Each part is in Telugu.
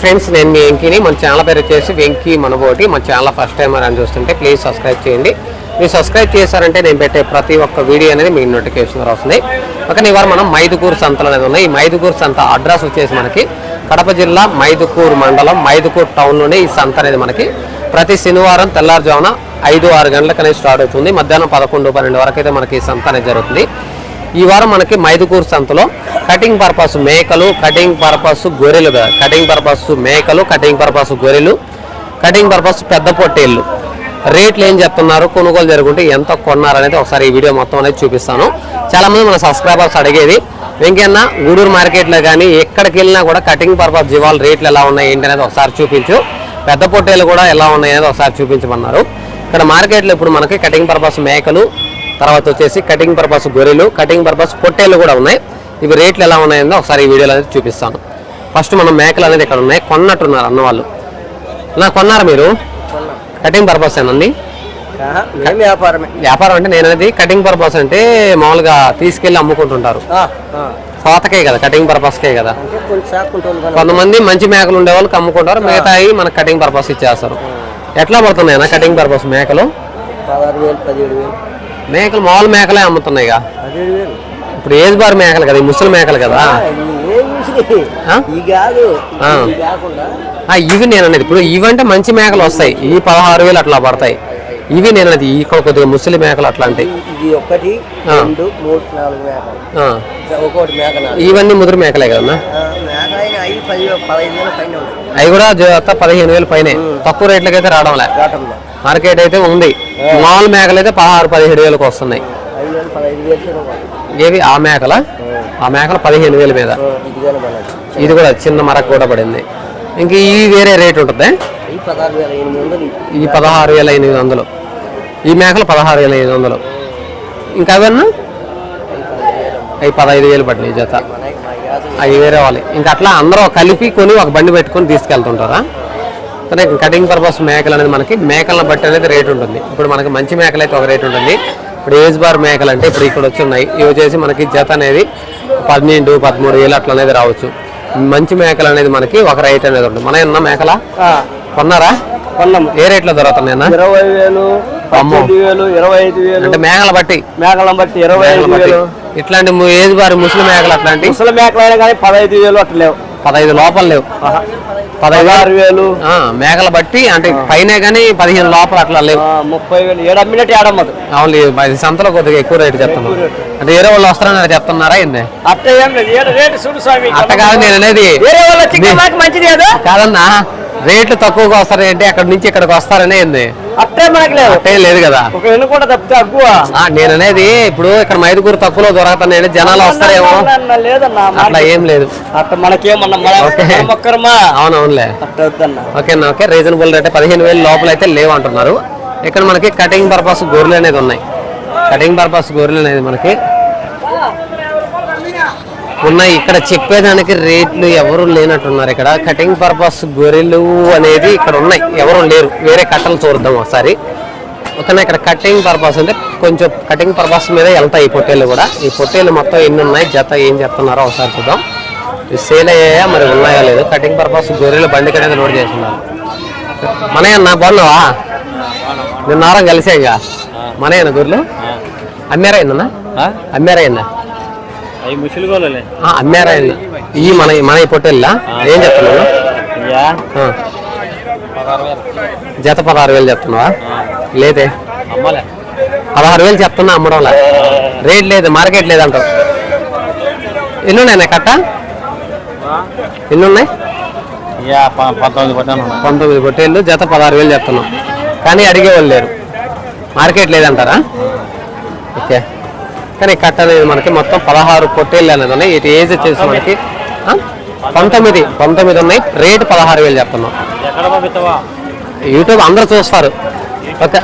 ఫ్రెండ్స్ నేను మీ వెంకీని మన ఛానల్ పేరు వచ్చేసి వెంకీ మనబోటి. మన ఛానల్ ఫస్ట్ టైం అని చూస్తుంటే ప్లీజ్ సబ్స్క్రైబ్ చేయండి. మీరు సబ్స్క్రైబ్ చేశారంటే నేను పెట్టే ప్రతి ఒక్క వీడియో అనేది మీకు నోటిఫికేషన్ వస్తుంది. ఒక ఇవాళ మనం మైదుకూరు సంతలు అనేది ఉన్నాయి. ఈ మైదుకూరు సంత అడ్రస్ వచ్చేసి మనకి కడప జిల్లా మైదుకూరు మండలం మైదుకూరు టౌన్లోనే ఈ సంత అనేది మనకి ప్రతి శనివారం తెల్లారుజామున ఐదు ఆరు గంటలకు అనేది స్టార్ట్ అవుతుంది. మధ్యాహ్నం పదకొండు పన్నెండు వరకు అయితే మనకి ఈ సంత అనేది జరుగుతుంది. ఈ వారం మనకి మైదుకూరు సంతలో కటింగ్ పర్పస్ మేకలు కటింగ్ పర్పస్ గొర్రెలు కదా. కటింగ్ పర్పస్ మేకలు కటింగ్ పర్పస్ గొర్రెలు కటింగ్ పర్పస్ పెద్ద పొట్టేళ్ళు. రేట్లు ఏం చెప్తున్నారు? కొనుగోలు జరుగుంటే ఎంత కొన్నారు అనేది ఒకసారి ఈ వీడియో మొత్తం అనేది చూపిస్తాను. చాలా మంది మన సబ్స్క్రైబర్స్ అడిగేది ఇంకేనా గూడూరు మార్కెట్లో కానీ ఎక్కడికి వెళ్ళినా కూడా కటింగ్ పర్పస్ జీవాల రేట్లు ఎలా ఉన్నాయి ఏంటి అనేది ఒకసారి చూపించు. పెద్ద పొట్టేలు కూడా ఎలా ఉన్నాయి అనేది ఒకసారి చూపించమన్నారు. ఇక్కడ మార్కెట్లో ఇప్పుడు మనకి కటింగ్ పర్పస్ మేకలు తర్వాత వచ్చేసి కటింగ్ పర్పస్ గొర్రెలు కటింగ్ పర్పస్ పొట్టేలు కూడా ఉన్నాయి. ఇవి రేట్లు ఎలా ఉన్నాయో ఒకసారి ఈ వీడియోలో అనేది చూపిస్తాను. ఫస్ట్ మనం మేకలు అనేది ఇక్కడ ఉన్నాయి? కొన్నట్టున్నారు అన్న వాళ్ళు నా కొన్నారు మీరు కటింగ్ పర్పస్ ఏనండి వ్యాపారం అంటే నేను అనేది కటింగ్ పర్పస్ అంటే మామూలుగా తీసుకెళ్ళి అమ్ముకుంటుంటారు. కోతకే కదా కటింగ్ పర్పస్కే కదా. కొంతమంది మంచి మేకలు ఉండే వాళ్ళకి అమ్ముకుంటారు మిగతాయి మనకు కటింగ్ పర్పస్ ఇచ్చేస్తారు. ఎట్లా పడుతున్నాయి కటింగ్ పర్పస్ మేకలు? పదిహేడు వేలు. మేకలు మామూలు మేకలే అమ్ముతున్నాయి ఇప్పుడు ఏజ్ బార్ మేకలు కదా ఈ ముసలి మేకలు కదా. ఇవి కాదు ఇవి నేను అనేది ఇప్పుడు ఇవంటే మంచి మేకలు వస్తాయి. ఈ పదహారు వేలు అట్లా పడతాయి. ఇవి నేను అనేది ఇక్కడ కొద్దిగా ముసలి మేకలు అట్లాంటివి ఇవన్నీ ముదురు మేకలే ఉంది అవి కూడా పదిహేను వేలు పైనే. తక్కువ రేట్లకి అయితే రావడం లే మార్కెట్ అయితే ఉంది. మామూలు మేకలు అయితే పదహారు పదిహేడు వేలకు వస్తున్నాయి. ఐదు ఏవి? ఆ మేకల? ఆ. మేకలు పదిహేను వేల మీద. ఇది కూడా చిన్న మరకు కూడా పడింది. ఇంక ఈ వేరే రేట్ ఉంటుంది? ఈ పదహారు వేల ఎనిమిది వందలు ఈ మేకలు పదహారు వేల ఎనిమిది వందలు. ఇంకా అవన్నా అవి పదహైదు వేలు పడినాయి జత. అవి వేరే వాళ్ళు. ఇంకా అట్లా అందరూ కలిపి కొని ఒక బండి పెట్టుకొని తీసుకెళ్తుంటారా? కానీ కటింగ్ పర్పస్ మేకలు అనేది మనకి మేకలను బట్టి అనేది రేట్ ఉంటుంది. ఇప్పుడు మనకి మంచి మేకలు అయితే ఒక రేట్ ఉంటుంది. ఇప్పుడు ఏజ్ బార్ మేకలు అంటే ఇప్పుడు ఇక్కడ వచ్చి ఉన్నాయి ఇవి వచ్చేసి మనకి జత అనేది పన్నెండు పదమూడు వేలు అట్లా అనేది రావచ్చు. మంచి మేకలు అనేది మనకి ఒక రేట్ అనేది ఉంటుంది. మన ఉన్న మేకల కొన్నారా? ఏ రేట్లో దొరుకుతున్నాయన్నా? ఇరవై వేలు వేలు ఇరవై ఐదు వేలు. అంటే మేకల బట్టి? మేకలను బట్టి ఇరవై మేకల ఐదు వేలు. ఇట్లాంటి ఏజ్ బార్ ముసలి మేకలు అట్లాంటి? ముసలి మేకలు అయినా కానీ పదహైదు వేలు అట్లా లేవు. పదహైదు లోపల లేవు. పదహైదు పదహారు వేలు. ఆ, మేకల బట్టి అంటే పైన కానీ పదిహేను లోపల అట్లా లేవు. ముప్పై వేలు. ఏడు అమ్మినట్టు ఏడమ్మదు అవును సంతలో కొద్దిగా ఎక్కువ రేటు చెప్తున్నారు అంటే వేరే వాళ్ళు వస్తారని చెప్తున్నారా ఏంది? అట్ట కాదు నేను అనేది కాదన్నా రేట్లు తక్కువగా వస్తారు ఏంటి అక్కడ నుంచి ఇక్కడికి వస్తారనే ఏంది? అట్టే మనకి లేదు. అట్టే లేదు కదా. ఒక ఎన్నుకుంట తప్పితే అగ్గువ? ఆ, నేను అనేది ఇప్పుడు ఇక్కడ మైదుగురు తక్కువలో దొరకతాను జనాలు వస్తారేమో. అట్లా ఏం లేదు. అట్ట మనకేమన్నా అవునవునులే ఓకేనా ఓకే రీజనబుల్ రేట్ పదిహేను వేలు లోపల అయితే లేవు అంటున్నారు. ఇక్కడ మనకి కటింగ్ పర్పస్ గొర్రెలు అనేది ఉన్నాయి. కటింగ్ పర్పస్ గొర్రెలు అనేది మనకి ఉన్నాయి. ఇక్కడ చెప్పేదానికి రేట్లు ఎవరు లేనట్టున్నారు. ఇక్కడ కటింగ్ పర్పస్ గొర్రెలు అనేది ఇక్కడ ఉన్నాయి. ఎవరు లేరు. వేరే కట్టలు చూద్దాం ఒకసారి. ఓకేనా ఇక్కడ కటింగ్ పర్పస్ అంటే కొంచెం కటింగ్ పర్పస్ మీద వెళ్తాయి ఈ పొట్టేలు కూడా. ఈ పొట్టేలు మొత్తం ఎన్ని ఉన్నాయి? జత ఏం చెప్తున్నారో ఒకసారి చూద్దాం. సేల్ అయ్యాయా? మరి ఉన్నాయా లేదు? కటింగ్ పర్పస్ గొర్రెలు బండికి అనేది లోడ్ చేస్తున్నారు. మనయన్న బాగున్నావా? నిన్న వారం కలిసే ఇంకా. మనయన్న గొర్రెలు? అమ్మారా అయిందన్నా అమ్మారా అయిందా అమ్మారా ఈ మన మన ఈ పొట్టేళ్ళ? ఏం చెప్తున్నావు. జత పదహారు వేలు చెప్తున్నావా? లేదే. పదహారు వేలు చెప్తున్నా అమ్మడంలా? రేట్ లేదు మార్కెట్ లేదంటావు. ఎన్ని ఉన్నాయి కట్ట? ఎన్ని ఉన్నాయి. పంతొమ్మిది పొట్టేళ్ళు జత పదహారు వేలు చెప్తున్నాం. కానీ అడిగేవాళ్ళు లేరు. మార్కెట్ లేదంటారా? ఓకే. కానీ కట్ట అనేది మనకి మొత్తం పదహారు పొట్టేళ్ళు అనేది ఉన్నాయి. ఇటు ఏజ్ వచ్చేసి మనకి? పంతొమ్మిది పంతొమ్మిది ఉన్నాయి. రేటు పదహారు వేలు చెప్తున్నాం. యూట్యూబ్ అందరూ చూస్తారు. ఓకే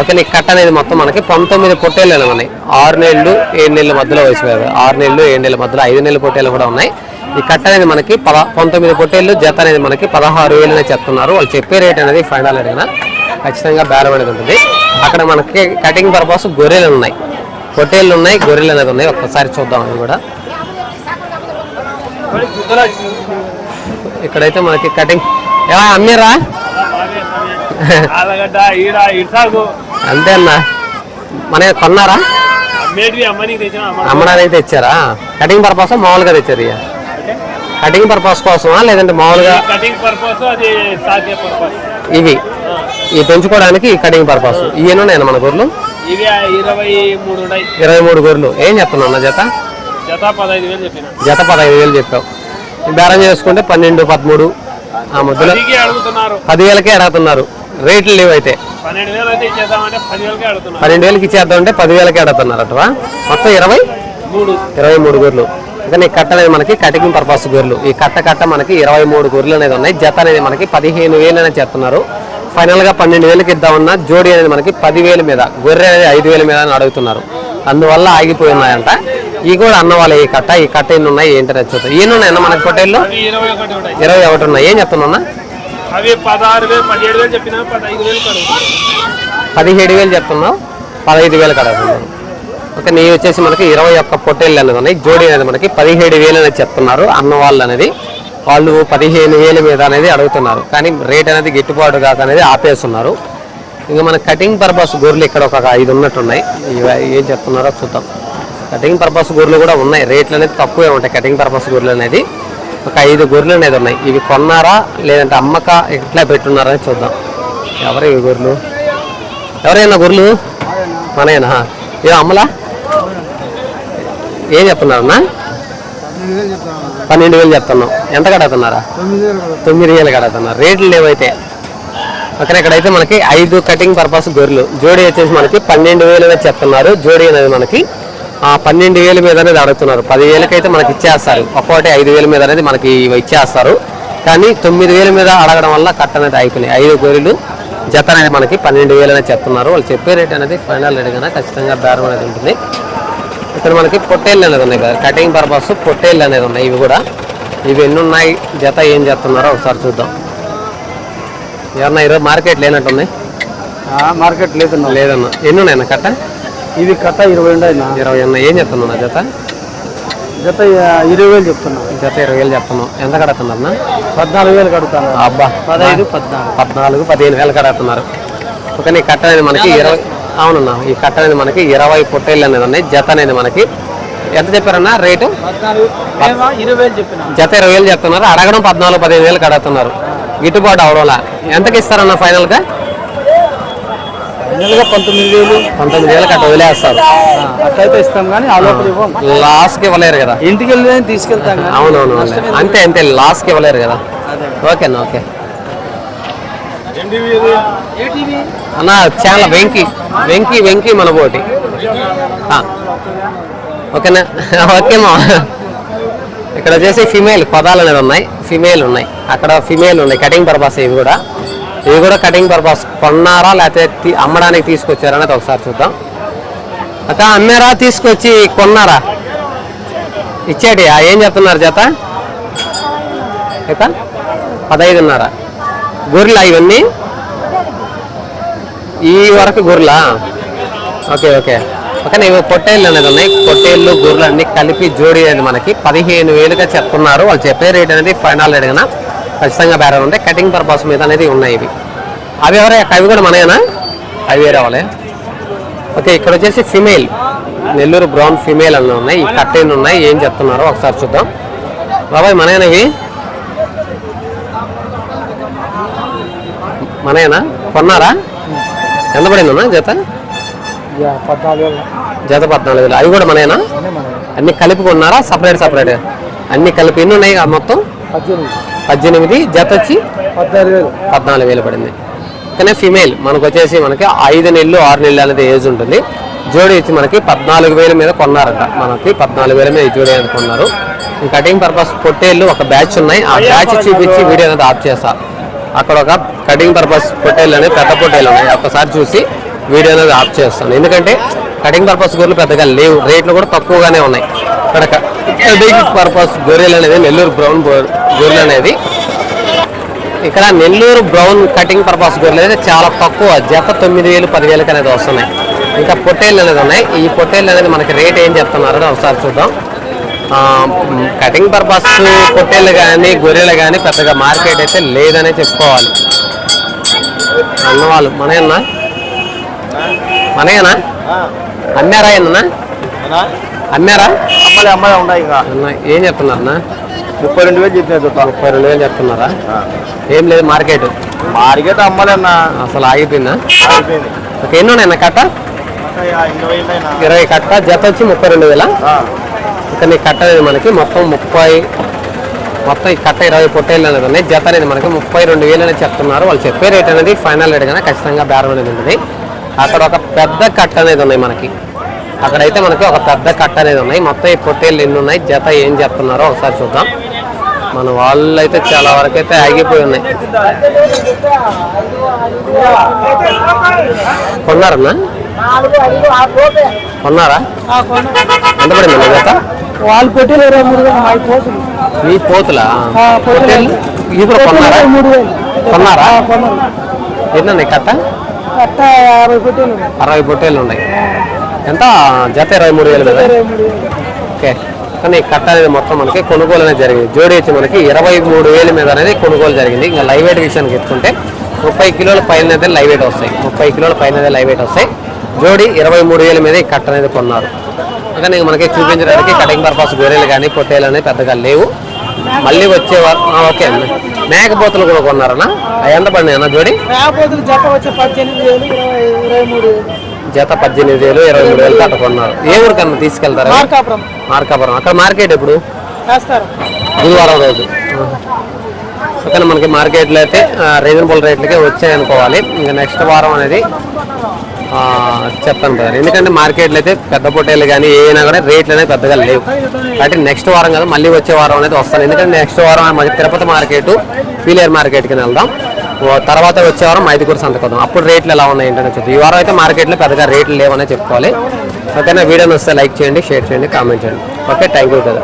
ఓకే నీకు కట్ట అనేది మొత్తం మనకి పంతొమ్మిది పొట్టేళ్ళు అనేవి ఉన్నాయి. ఆరు నెలలు ఏడు నెలల మధ్యలో వయసు. ఆరు నెలలు ఏడు నెలల మధ్యలో ఐదు నెలల పొట్టేళ్ళు కూడా ఉన్నాయి. ఈ కట్ట అనేది మనకి పద పంతొమ్మిది పొట్టేళ్ళు జత అనేది మనకి పదహారు వేలు చెప్తున్నారు. వాళ్ళు చెప్పే రేట్ అనేది ఫైనల్ అడిగినా ఖచ్చితంగా బేరం అనేది ఉంటుంది. అక్కడ మనకి కటింగ్ పర్పస్ గొర్రెలు ఉన్నాయి. పొట్టేళ్ళు ఉన్నాయి గొర్రెలు అనేది ఉన్నాయి. ఒక్కసారి చూద్దాం అది కూడా. ఇక్కడైతే మనకి కటింగ్ ఏమా అమ్మీరా? అంతే అన్న. మన కొన్నారా? అమ్మడానికి తెచ్చారా? కటింగ్ పర్పస్ మామూలుగా తెచ్చారు ఇక కటింగ్ పర్పస్ కోసమా లేదంటే మామూలుగా ఇవి. ఇవి పెంచుకోవడానికి కటింగ్ పర్పస్ ఇవన్నీ ఉన్నాయి మన గొర్రెలు? ఇవి ఇరవై మూడు ఉన్నాయి. ఇరవై మూడు గొర్రెలు. ఏం చెప్తున్నావు అన్న జత? జత పదహైదు వేలు చెప్పిన. జత పదహైదు వేలు చెప్పావు. బేరం చేసుకుంటే పన్నెండు పదమూడు ఆ మధ్యలో అడుగుతున్నారు. పదివేలకే అడుగుతున్నారు. రేట్లు లేవు అయితే పన్నెండు వేలు అయితే ఇచ్చేద్దామంటే పదివేలకే అడుగుతున్నారు. పన్నెండు వేలకి ఇచ్చేద్దామంటే పదివేలకే అడుగుతున్నారు అటవా? మొత్తం ఇరవై? మూడు. ఇరవై మూడు గొర్రెలు. ఇంకా ఈ కట్ట అనేది మనకి కటింగ్ పర్పస్ గొర్రెలు. ఈ కట్ట కట్ట మనకి ఇరవై మూడు గొర్రెలు అనేది ఉన్నాయి. జత అనేది మనకి పదిహేను వేలు అనేది చెప్తున్నారు. ఫైనల్గా పన్నెండు వేలకి ఇద్దామన్నా జోడీ అనేది మనకి పదివేల మీద గొర్రె అనేది ఐదు వేల మీద అని అడుగుతున్నారు. అందువల్ల ఆగిపోయి ఉన్నాయంట ఈ కూడా అన్న వాళ్ళ ఈ కట్ట ఈ కట్ట ఎన్ని ఉన్నాయి ఏంటి నచ్చుతాయి ఎన్ని ఉన్నాయన్న మనకి పొట్టేళ్ళు ఇరవై ఒకటి ఉన్నాయి. ఏం చెప్తున్నా అవి పదహారు వేలు పదిహేడు వేలు చెప్పిన పదహైదు వేలు అడుగుతున్నారు పదిహేడు వేలు చెప్తున్నావు పదహైదు వేలు కడుగుతున్నావు. ఓకే నీ వచ్చేసి మనకి ఇరవై ఒక్క పొట్టేళ్ళు అనేది ఉన్నాయి. జోడీ అనేది మనకి పదిహేడు వేలు అనేది చెప్తున్నారు అన్న వాళ్ళు అనేది. వాళ్ళు పదిహేను వేల మీద అనేది అడుగుతున్నారు. కానీ రేట్ అనేది గిట్టుబాటు కాక అనేది ఆపేస్తున్నారు. ఇంకా మన కటింగ్ పర్పస్ గొర్రెలు ఇక్కడ ఒక ఐదు ఉన్నట్టున్నాయి. ఇవి ఏం చెప్తున్నారో చూద్దాం. కటింగ్ పర్పస్ గొర్రెలు కూడా ఉన్నాయి. రేట్లు అనేది తక్కువే ఉంటాయి. కటింగ్ పర్పస్ గొర్రెలు అనేది ఒక ఐదు గొర్రెలు అనేది ఉన్నాయి. ఇవి కొన్నారా? లేదంటే అమ్మక ఎట్లా పెట్టున్నారా అని చూద్దాం. ఎవరు ఇవి గొర్రెలు? ఎవరైనా గొర్రెలు? మనయేనా? ఏ అమ్మలా? ఏం చెప్తున్నారన్నా? పన్నెండు వేలు చెప్తున్నాం. ఎంత కడుగుతున్నారా? తొమ్మిది వేలు కడుగుతున్నారు. రేట్లు లేవైతే. అక్కడ ఇక్కడైతే మనకి ఐదు కటింగ్ పర్పస్ గొర్రెలు జోడీ వచ్చేసి మనకి పన్నెండు వేలు చెప్తున్నారు. జోడీ అనేది మనకి ఆ పన్నెండు వేల మీద అనేది అడుగుతున్నారు. పదివేలకి అయితే మనకి ఇచ్చేస్తారు. ఒక్కొక్కటి ఐదు వేల మీద అనేది మనకి ఇచ్చేస్తారు. కానీ తొమ్మిది వేల మీద అడగడం వల్ల కట్ట అనేది అయిపోయినాయి. ఐదు గొర్రెలు జత అనేది మనకి పన్నెండు వేలు అనేది చెప్తున్నారు. వాళ్ళు చెప్పే రేట్ అనేది ఫైనల్ రేట్ కన్నా ఖచ్చితంగా బేరం అనేది ఉంటుంది. ఇక్కడ మనకి పొట్టేళ్ళు అనేది ఉన్నాయి కదా. కటింగ్ పర్పస్ పొట్టేళ్ళు అనేది ఉన్నాయి. ఇవి కూడా. ఇవి ఎన్ని ఉన్నాయి? జత ఏం చేస్తున్నారో ఒకసారి చూద్దాం. ఏమన్నా ఈరోజు మార్కెట్ లేనట్టుంది మార్కెట్ లేదన్నా. లేదన్నా. ఎన్ని ఉన్నాయన్న కట్ట? ఇవి కట్ట ఇరవై ఉండయినా ఇరవై ఉన్నాయి ఏం చెప్తున్నా జత? జత ఇరవై వేలు చెప్తున్నా. జత ఇరవై వేలు చెప్తున్నాం ఎంత కడుతున్నా పద్నాలుగు వేలు కడుతాను అబ్బా. పదహైదు పద్నాలుగు. పద్నాలుగు పదిహేను వేలు కడుతున్నారు. ఒక ఈ కట్ట అనేది మనకి ఇరవై అవునన్నా ఈ కట్ట అనేది మనకి ఇరవై పొట్టేళ్ళు అనేది ఉన్నాయి. జత అనేది మనకి. ఎంత చెప్పారన్నా రేటు? జత ఇరవై వేలు చెప్తున్నారు. అడగడం పద్నాలుగు పదిహేను వేలు కడుతున్నారు గిట్టుబాటు అవడంలా? ఎంతకి ఇస్తారన్న ఫైనల్గా? నెలగా పంతొమ్మిది వేలు. పంతొమ్మిది వేలు కట్ట వదిలేస్తారు. అట్లయితే ఇస్తాం కానీ ఆ లోపల ఇవ్వం. లాస్ట్కి ఇవ్వలేరు కదా. ఇంటికి వెళ్ళి తీసుకెళ్తాం కానీ అవునవును అంతే అంతే లాస్ట్కి ఇవ్వలేరు కదా. ఓకేనా ఓకే. అన్న చాలా వెంకీ. వెంకీ వెంకీ మన పోటీ. ఓకేనా? ఓకేనా ఓకేమా ఇక్కడ వచ్చేసి ఫిమేల్ పదాలు అనేది ఉన్నాయి. ఫిమేల్ ఉన్నాయి. అక్కడ ఫిమేల్ ఉన్నాయి. కటింగ్ పర్పస్ ఇవి కూడా. ఇవి కూడా కటింగ్ పర్పస్ కొన్నారా లేకపోతే తీ- అమ్మడానికి తీసుకొచ్చారా అనేది ఒకసారి చూద్దాం. అక్క అమ్మారా తీసుకొచ్చి కొన్నారా? ఇచ్చేటి ఏం చెప్తున్నారు జత? ఇక పదహైదున్నర. గొర్రెలా ఇవన్నీ? ఈ వరకు గొర్రెలా? Okay okay. ఓకే ఇవి పొట్టేళ్ళు అనేది ఉన్నాయి. పొట్టేళ్ళు గొర్రెలు అన్ని కలిపి జోడి అనేది మనకి. పదిహేను వేలుగా చెప్తున్నారు. వాళ్ళు చెప్పే రేట్ అనేది ఫైనల్ రేట్ కన్నా ఖచ్చితంగా బేరం ఉంటాయి. కటింగ్ పర్పస్ మీద అనేది ఉన్నాయి ఇవి. అవి ఎవరే? అవి కూడా మనయేనా? అవి వేరే వాళ్ళే. ఓకే ఇక్కడ వచ్చేసి ఫిమేల్. నెల్లూరు బ్రౌన్ ఫిమేల్ అన్నీ ఉన్నాయి. ఈ కట్టెన్ ఉన్నాయి. ఏం చెప్తున్నారో ఒకసారి చూద్దాం. బాబాయ్ మనయేనా ఇవి? మనయేనా? కొన్నారా? ఎంత పడిందన్నా జత? జత పద్నాలుగు వేలు. అవి కూడా మనయేనా? అన్ని కలిపి కొన్నారా? సపరేట్ సపరేట్ అన్ని కలిపి ఎన్ని ఉన్నాయి మొత్తం? పద్దెనిమిది. జత వచ్చి? పద్నాలుగు వేలు. పడింది. కానీ ఫిమేల్ మనకు వచ్చేసి మనకి ఐదు నెలలు ఆరు నెలలు అనేది ఏజ్ ఉంటుంది. జోడీ వచ్చి మనకి పద్నాలుగు వేల మీద కొన్నారంట. మనకి పద్నాలుగు వేల మీద జోడీ అనేది కొన్నారు. కటింగ్ పర్పస్ పొట్టేళ్ళు ఒక బ్యాచ్ ఉన్నాయి. ఆ బ్యాచ్ చూపించి వీడియో అనేది ఆఫ్ చేస్తా. అక్కడ ఒక కటింగ్ పర్పస్ పొట్టేలు అనేవి పెద్ద పొట్టేలు ఉన్నాయి. ఒకసారి చూసి వీడియో అనేది ఆఫ్ చేస్తాను. ఎందుకంటే కటింగ్ పర్పస్ గొర్రెలు పెద్దగా లేవు. రేట్లు కూడా తక్కువగానే ఉన్నాయి. ఇక్కడ కటింగ్ పర్పస్ గొర్రెలు అనేది నెల్లూరు బ్రౌన్ గొర్రెలు అనేది ఇక్కడ నెల్లూరు బ్రౌన్ కటింగ్ పర్పస్ గొర్రెలు అనేది చాలా తక్కువ. జత తొమ్మిది వేలు పదివేలకు అనేది వస్తున్నాయి. ఇంకా పొట్టేళ్ళు అనేది ఉన్నాయి. ఈ పొట్టేళ్ళు అనేది మనకి రేట్ ఏం చెప్తున్నారు ఒకసారి చూద్దాం. కటింగ్ పర్పస్ పొట్టేళ్ళు కానీ గొర్రెలు కానీ పెద్దగా మార్కెట్ అయితే లేదనే చెప్పుకోవాలి. అన్నవాళ్ళు మనయన్నా? మనయేనా? అమ్మారా ఏమన్నా అమ్మారా అమ్మాయి అమ్మాయి ఉన్నాయి ఏం చెప్తున్నారన్నా ముప్పై రెండు వేలు చెప్పిన జత ముప్పై రెండు వేలు చెప్తున్నారా? ఏం లేదు మార్కెట్. మార్కెట్ అమ్మాలన్నా అసలు ఆగిపోయిందా? ఒక ఎన్ని ఉన్నాయన్న కట్ట? ఇరవై కట్ట జత వచ్చి ముప్పై రెండు వేల? ఇక్కడ ఈ కట్ట అనేది మనకి మొత్తం ముప్పై మొత్తం ఈ కట్ట ఇరవై పొట్టేళ్ళు అనేది ఉన్నాయి. జత అనేది మనకి ముప్పై రెండు వేలు అనేది చెప్తున్నారు. వాళ్ళు చెప్పే రేట్ అనేది ఫైనల్ రేట్ కానీ ఖచ్చితంగా బేరం అనేది ఉంటుంది. అక్కడ ఒక పెద్ద కట్ట అనేది ఉన్నాయి మనకి. అక్కడైతే మనకి ఒక పెద్ద కట్ట అనేది ఉన్నాయి. మొత్తం ఈ పొట్టేళ్ళు ఎన్ని ఉన్నాయి జత ఏం చెప్తున్నారో ఒకసారి చూద్దాం. మన వాళ్ళు అయితే చాలా వరకు అయితే ఆగిపోయి ఉన్నాయి. కొన్నారన్నా? కొన్నారా? ఎంత పడింది జత? వాళ్ళు పెట్టిన ఇరవై మూడు వేలు మాకు పోతుంది మీ పోతులా? ఆ, పోతులు. ఇవి కూడా కొన్నారా? ఇరవై మూడు వేలు. కొన్నారా? కట్ట? అరవై పొట్టేళ్ళు ఉన్నాయి. ఎంత? జత ఇరవై మూడు వేలు కదా? ఓకే. కానీ కట్ట అనేది మొత్తం మనకి కొనుగోలు అనేది జరిగింది. జోడి వచ్చి మనకి ఇరవై మూడు వేల మీద అనేది కొనుగోలు జరిగింది. ఇంకా లైవ్ వెయిట్ విషయానికి ఎత్తుకుంటే ముప్పై కిలోల పైన అయితే లైవ్ వెయిట్ వస్తాయి. ముప్పై కిలోల పైన లైవ్ వెయిట్ వస్తాయి. జోడి ఇరవై మూడు వేల మీద ఈ కట్ట అనేది కొన్నారు. కానీ మనకి చూపించడానికి కటింగ్ పర్పస్ గొర్రెలు కానీ పొట్టేలు అనేది పెద్దగా లేవు. మళ్ళీ వచ్చేవారు ఆ, ఓకే. అన్న మేకపోతులు కూడా కొన్నారన్నా అవి ఎంత పడినాయి అన్న జోడి జత వచ్చి పద్దెనిమిది వేలు ఇరవై మూడు వేలు. కట్ట కొన్నారు. ఏ ఊరికన్నా తీసుకెళ్తారా? మార్కాపురం. అక్కడ మార్కెట్ ఎప్పుడు? బుధవారం రోజు. ఓకే మనకి మార్కెట్లో అయితే రీజనబుల్ రేట్లకే వచ్చాయి అనుకోవాలి ఇంకా నెక్స్ట్ వారం అనేది చెప్తాను బ్రదర్ ఎందుకంటే మార్కెట్లో అయితే పెద్ద పొట్టేలు కానీ ఏమైనా కూడా రేట్లు అనేది పెద్దగా లేవు. కాబట్టి నెక్స్ట్ వారం కదా మళ్ళీ వచ్చే వారం అనేది వస్తాను. ఎందుకంటే నెక్స్ట్ వారం తిరుపతి మార్కెట్ పీలేరు మార్కెట్కి వెళ్దాం. తర్వాత వచ్చే వారం మైదుకూరు సంతకొద్దాం అప్పుడు రేట్లు ఎలా ఉన్నాయి ఏంటనే చూద్దాం ఈ వారం అయితే మార్కెట్లో పెద్దగా రేట్లు లేవనే చెప్పుకోవాలి. ఓకేనా? వీడియోని వస్తే లైక్ చేయండి షేర్ చేయండి కామెంట్ చేయండి. ఓకే థ్యాంక్ యూ కదా